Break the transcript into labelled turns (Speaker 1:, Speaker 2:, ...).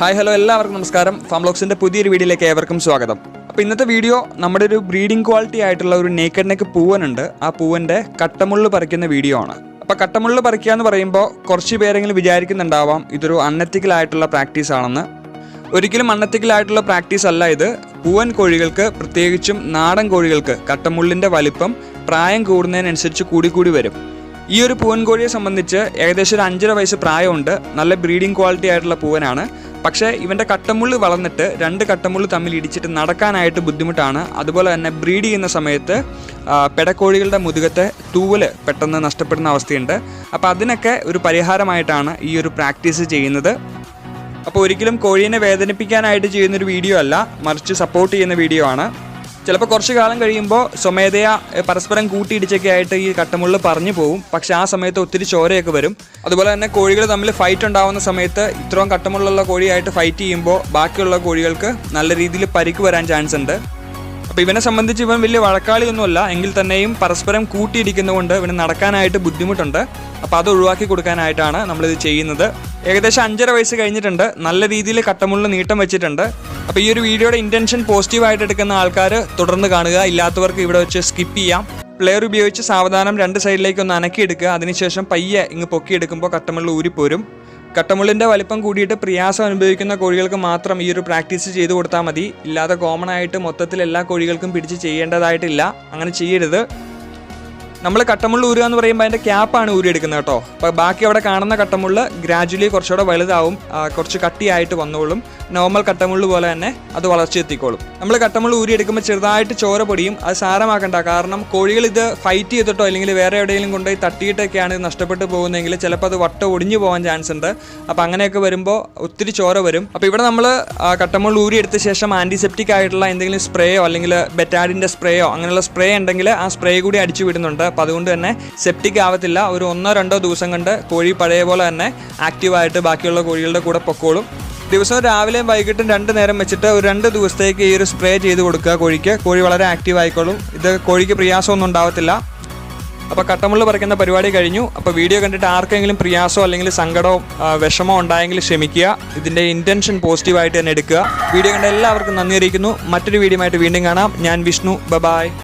Speaker 1: Hi hello എല്ലാവർക്കും നമസ്കാരം. ഫാംലോക്സിന്റെ പുതിയൊരു വീഡിയോയിലേക്ക് ഏവർക്കും സ്വാഗതം. അപ്പോൾ ഇന്നത്തെ വീഡിയോ നമ്മുടെ ഒരു ബ്രീഡിംഗ് ക്വാളിറ്റി ആയിട്ടുള്ള ഒരു നേക്കഡ് നെക്ക് പൂവനുണ്ട്. ആ പൂവന്റെ കട്ടമുള്ള് പറിക്കുന്ന വീഡിയോ ആണ്. അപ്പോൾ കട്ടമുള്ള് പറിക്കുക എന്ന് പറയുമ്പോൾ കുറച്ച് പേരെങ്കിലും വിചാരിക്കുന്നുണ്ടാവാം ഇതൊരു അൺഎത്തിക്കൽ ആയിട്ടുള്ള പ്രാക്ടീസ് ആണെന്ന്. ഒരിക്കലും അൺഎത്തിക്കൽ ആയിട്ടുള്ള പ്രാക്ടീസ് അല്ല ഇത്. പൂവൻ കോഴികൾക്ക് പ്രത്യേകിച്ചും നാടൻ കോഴികൾക്ക് കട്ടമുള്ളിന്റെ വലിപ്പം പ്രായം കൂടുന്നതിനനുസരിച്ച് കൂടി കൂടി വരും. ഈ ഒരു പൂവൻ കോഴിയെ സംബന്ധിച്ച് ഏകദേശം ഒരു അഞ്ചര വയസ്സ് പ്രായമുണ്ട്. നല്ല ബ്രീഡിംഗ് ക്വാളിറ്റി ആയിട്ടുള്ള പൂവനാണ്. പക്ഷേ ഇവന്റെ കട്ടമുള്ള് വളർന്നിട്ട് രണ്ട് കട്ടമുള്ള് തമ്മിൽ ഇടിച്ചിട്ട് നടക്കാനായിട്ട് ബുദ്ധിമുട്ടാണ്. അതുപോലെ തന്നെ ബ്രീഡ് ചെയ്യുന്ന സമയത്ത് പെടക്കോഴികളുടെ മുതുകത്തെ തൂവൽ പെട്ടെന്ന് നഷ്ടപ്പെടുന്ന അവസ്ഥയുണ്ട്. അപ്പോൾ അതിനൊക്കെ ഒരു പരിഹാരമായിട്ടാണ് ഈ ഒരു പ്രാക്ടീസ് ചെയ്യുന്നത്. അപ്പോൾ ഒരിക്കലും കോഴീനെ വേദനിപ്പിക്കാനായിട്ട് ചെയ്യുന്നൊരു വീഡിയോ അല്ല മറിച്ച് സപ്പോർട്ട് ചെയ്യുന്ന വീഡിയോ ആണ്. ചിലപ്പോൾ കുറച്ച് കാലം കഴിയുമ്പോൾ സ്വമേധയാ പരസ്പരം കൂട്ടിയിടിച്ചൊക്കെ ആയിട്ട് ഈ കട്ടമുള്ളിൽ പറഞ്ഞു പോകും പക്ഷെ ആ സമയത്ത് ഒത്തിരി ചോരയൊക്കെ വരും. അതുപോലെ തന്നെ കോഴികൾ തമ്മിൽ ഫൈറ്റ് ഉണ്ടാവുന്ന സമയത്ത് ഇത്രയും കട്ടമുള്ളിലുള്ള കോഴിയായിട്ട് ഫൈറ്റ് ചെയ്യുമ്പോൾ ബാക്കിയുള്ള കോഴികൾക്ക് നല്ല രീതിയിൽ പരിക്ക് വരാൻ ചാൻസ് ഉണ്ട്. അപ്പോൾ ഇവനെ സംബന്ധിച്ച് ഇവൻ വലിയ വഴക്കാളിയൊന്നുമല്ല. എങ്കിൽ തന്നെയും പരസ്പരം കൂട്ടിയിടിക്കുന്നതുകൊണ്ട് ഇവന് നടക്കാനായിട്ട് ബുദ്ധിമുട്ടുണ്ട്. അപ്പോൾ അത് ഒഴിവാക്കി കൊടുക്കാനായിട്ടാണ് നമ്മളിത് ചെയ്യുന്നത്. ഏകദേശം അഞ്ചര വയസ്സ് കഴിഞ്ഞിട്ടുണ്ട്. നല്ല രീതിയിൽ കട്ടമുള്ള നീട്ടം വെച്ചിട്ടുണ്ട്. അപ്പോൾ ഈ ഒരു വീഡിയോയുടെ ഇന്റൻഷൻ പോസിറ്റീവായിട്ട് എടുക്കുന്ന ആൾക്കാർ തുടർന്ന് കാണുക. ഇല്ലാത്തവർക്ക് ഇവിടെ വെച്ച് സ്കിപ്പ് ചെയ്യാം. പ്ലെയർ ഉപയോഗിച്ച് സാവധാനം രണ്ട് സൈഡിലേക്ക് ഒന്ന് അനക്കിയെടുക്കുക അതിനുശേഷം പയ്യെ ഇങ്ങ് പൊക്കിയെടുക്കുമ്പോൾ കട്ടമുള്ള ഊരിപ്പോരും കട്ടമുള്ളിന്റെ വലിപ്പം കൂടിയിട്ട് പ്രയാസം അനുഭവിക്കുന്ന കോഴികൾക്ക് മാത്രം ഈ ഒരു പ്രാക്ടീസ് ചെയ്തു കൊടുത്താൽ മതി. ഇല്ലാതെ കോമൺ ആയിട്ട് മൊത്തത്തിൽ എല്ലാ കോഴികൾക്കും പിടിച്ച് ചെയ്യേണ്ടതായിട്ടില്ല. അങ്ങനെ ചെയ്യരുത്. നമ്മൾ കട്ടമുള്ള ഊരുക എന്ന് പറയുമ്പോൾ അതിന്റെ ക്യാപ്പാണ് ഊരിയെടുക്കുന്നത് കേട്ടോ. അപ്പോൾ ബാക്കി അവിടെ കാണുന്ന കട്ടമുള്ള ഗ്രാജുവലി കുറച്ചുകൂടെ വലുതാവും കുറച്ച് കട്ടിയായിട്ട് വന്നോളും. നോർമൽ കട്ടമുള്ള പോലെ തന്നെ അത് വളർച്ചയെത്തിക്കോളും നമ്മൾ കട്ടമുള്ള ഊരിയെടുക്കുമ്പോൾ ചെറുതായിട്ട് ചോര പൊടിയും അത് സാരമാക്കണ്ട. കാരണം കോഴികൾ ഇത് ഫൈറ്റ് ചെയ്തിട്ടോ അല്ലെങ്കിൽ വേറെ എവിടെയെങ്കിലും കൊണ്ടുപോയി തട്ടിയിട്ടൊക്കെയാണ് നഷ്ടപ്പെട്ടു പോകുന്നതെങ്കിൽ ചിലപ്പോൾ അത് വട്ട ഒടിഞ്ഞു പോകാൻ ചാൻസ് ഉണ്ട്. അപ്പോൾ അങ്ങനെയൊക്കെ വരുമ്പോൾ ഒത്തിരി ചോര വരും. അപ്പോൾ ഇവിടെ നമ്മൾ കട്ടമുള്ള ഊരി എടുത്ത ശേഷം ആന്റിസെപ്റ്റിക് ആയിട്ടുള്ള എന്തെങ്കിലും സ്പ്രേയോ അല്ലെങ്കിൽ ബെറ്റാഡിന്റെ സ്പ്രേയോ അങ്ങനെയുള്ള സ്പ്രേ ഉണ്ടെങ്കിൽ ആ സ്പ്രേ കൂടി അടിച്ചു വിടുന്നുണ്ട്. അപ്പോൾ അതുകൊണ്ട് തന്നെ സെപ്റ്റിക് ആവത്തില്ല. ഒരു ഒന്നോ രണ്ടോ ദിവസം കണ്ട് കോഴി പഴയ പോലെ തന്നെ ആക്റ്റീവായിട്ട് ബാക്കിയുള്ള കോഴികളുടെ കൂടെ പൊക്കോളും. ദിവസം രാവിലെയും വൈകിട്ടും രണ്ട് നേരം വെച്ചിട്ട് ഒരു രണ്ട് ദിവസത്തേക്ക് ഈ ഒരു സ്പ്രേ ചെയ്ത് കൊടുക്കുക കോഴിക്ക്. കോഴി വളരെ ആക്റ്റീവ് ആയിക്കോളും. ഇത് കോഴിക്ക് പ്രയാസമൊന്നും ഉണ്ടാവത്തില്ല. അപ്പോൾ കട്ടമുള്ള പറിക്കുന്ന പരിപാടി കഴിഞ്ഞു. അപ്പോൾ വീഡിയോ കണ്ടിട്ട് ആർക്കെങ്കിലും പ്രയാസമോ അല്ലെങ്കിൽ സങ്കടമോ വിഷമോ ഉണ്ടായെങ്കിൽ ക്ഷമിക്കുക. ഇതിന്റെ ഇന്റൻഷൻ പോസിറ്റീവായിട്ട് തന്നെ എടുക്കുക. വീഡിയോ കണ്ട എല്ലാവർക്കും നന്ദി അറിയിക്കുന്നു. മറ്റൊരു വീഡിയോ വീണ്ടും കാണാം. ഞാൻ വിഷ്ണു. ബബായ്